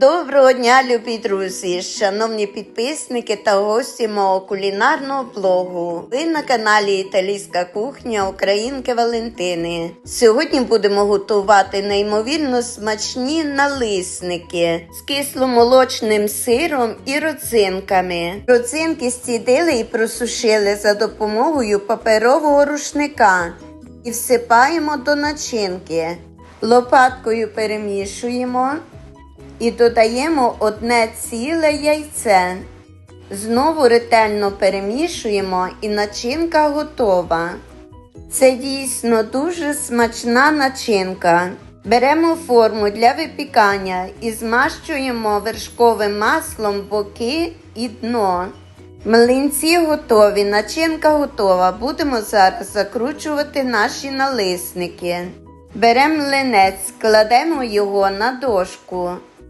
Доброго дня, любі друзі, шановні підписники та гості мого кулінарного блогу. Ви на каналі Італійська кухня Українки Валентини. Сьогодні будемо готувати неймовірно смачні налисники з кисломолочним сиром і родзинками. Родзинки стідили і просушили за допомогою паперового рушника і всипаємо до начинки. Лопаткою перемішуємо і додаємо одне ціле яйце. Знову ретельно перемішуємо і начинка готова. Це дійсно дуже смачна начинка. Беремо форму для випікання і змащуємо вершковим маслом боки і дно. Млинці готові, начинка готова. Будемо зараз закручувати наші налисники. Беремо млинець, кладемо його на дошку